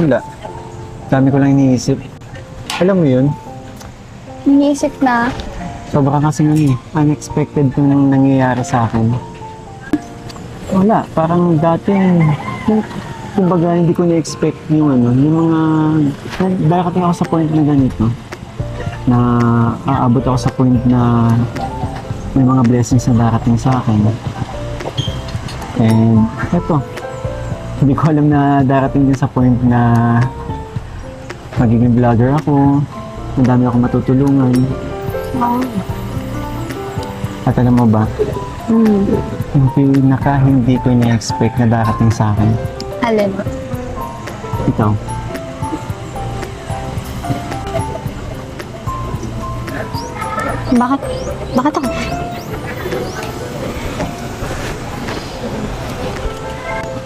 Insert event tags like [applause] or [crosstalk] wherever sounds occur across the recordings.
Wala. Dami ko lang iniisip. Alam mo yun, Iniisip na, sobra kasi ano eh, unexpected yung nangyayari sa akin. Wala, parang dati, yung, kumbaga hindi ko na-expect yung ano, yung mga, darating ako sa point na ganito, na aabot ako sa point na may mga blessings na darating sa akin. And eto, [laughs] hindi ko alam na darating din sa point na magiging vlogger ako, ang dami ako matutulungan. oh, At alam mo ba, hmm, yung pinaka hindi ko na-expect na darating sa akin, alin? ikaw. Bakit? Bakit ako?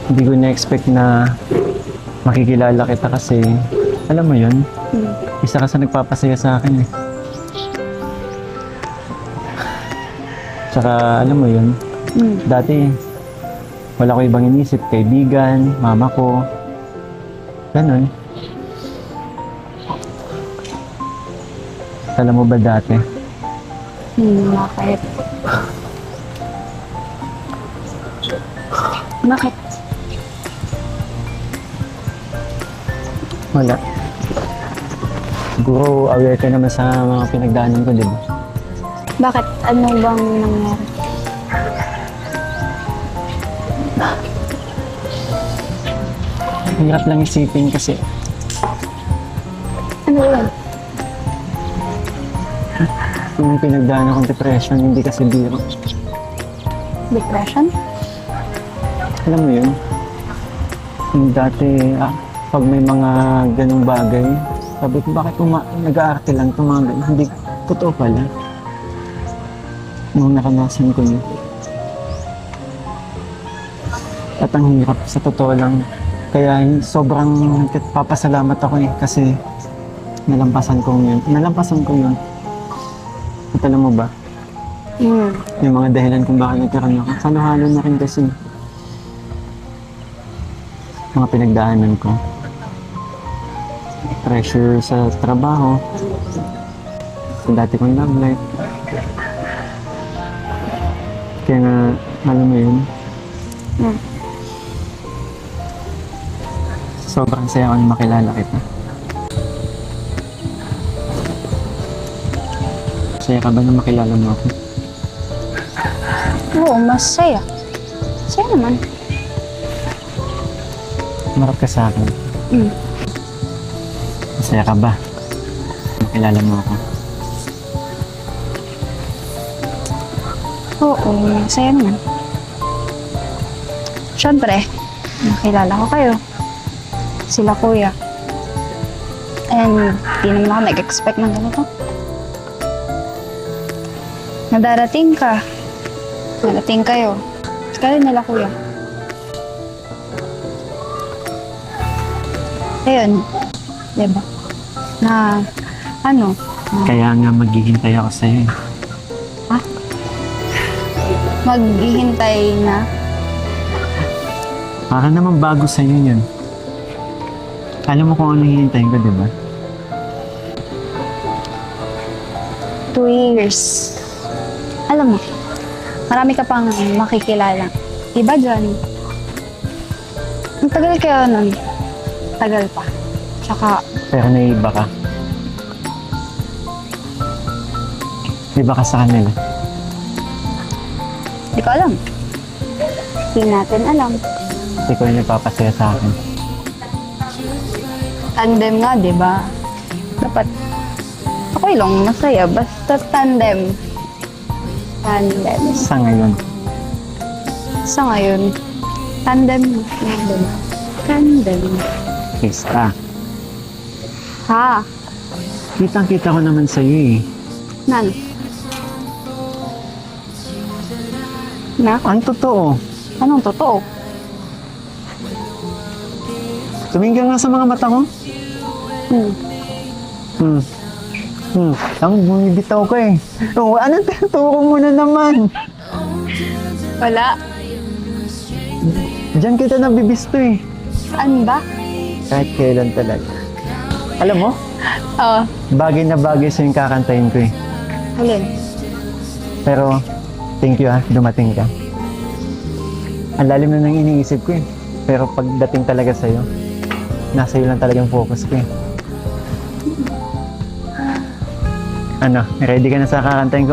Hindi ko na-expect na makikilala kita kasi, alam mo yun, Hmm. isa ka sa nagpapasaya sa akin eh. Tsaka, alam mo yun, Hmm. dati, wala ko ibang inisip, kaibigan, mama ko, ganun. Alam mo ba dati, Hmm, bakit? [laughs] Bakit? Wala. Siguro aware ka naman sa mga pinagdaanan ko, di ba? Bakit? Ano bang nangyari? Hirap lang isipin kasi Ano yun? yung pinagdaanan kong depression, hindi kasi biro. Depression? Alam mo yun? Yung dati, ah, pag may mga ganong bagay, sabi ko, bakit uma- nag-aarte lang itong mga ganun? Hindi, totoo pala. Nung naranasan ko yun. At ang hirap, sa totoo lang. Kaya sobrang papasalamat ako eh, kasi nalampasan ko yun. Nalampasan ko yun. At alam mo ba, Hmm. yung mga dahilan kung bakit nagkaroon ako. Halo-halo na rin kasi mga pinagdaanan ko. Pressure sa trabaho. Sa dati kong love life. Kaya nga, alam mo yun, Hmm. sobrang saya ko na makilala kita. Saya ka ba na makilala mo ako? Oo, masaya. Masaya naman. Marap ka sa akin. Hmm. Masaya ka ba? Makilala mo ako. Oo, masaya naman. Siyempre, nakilala ko kayo. Sila kuya. And di naman ako nag-expect ng ganito. Nadarating ka. Nadating kayo. Kaya nila kuya. Ayun. Diba? Na, ano, Kaya nga maghihintay ako sa'yo eh. maghihintay na Para naman bago sa'yo yun. Alam mo kung ano hihintayin ko, di ba? two years. Alam mo, marami ka pang makikilala. Iba dyan. Ang tagal kaya nun. Tagal pa. Tsaka, Pero naiiba ka. Iba ka sa kanila. di ko alam. Hindi natin alam. Ikaw yung nagpapasaya sa akin. Tandem nga, di ba? Dapat, ako lang masaya. Basta tandem. Tandem. Sa ngayon. Sa ngayon, tandem. Tandem. Tandem. Krista. Ha? Kitang-kita ko naman sa'yo eh. Nan? Na? Ang totoo. Anong totoo? Tumingin nga sa mga mata ko. Hmm. Hmm. Hmm. Ang bumibitaw ko eh. Oh, anong tinuturo mo na naman? Wala. Diyan kita nabibisto eh. Saan ba? Kahit kailan talaga. Alam mo, Oo. bagay na bagay sa yung kakantayin ko eh. Alin? Pero, thank you ah, dumating ka. Ang lalim na nang iniisip ko eh. Pero pagdating talaga sa'yo, nasa iyo lang talagang focus ko eh. Ano, ready ka na sa kakantayin ko?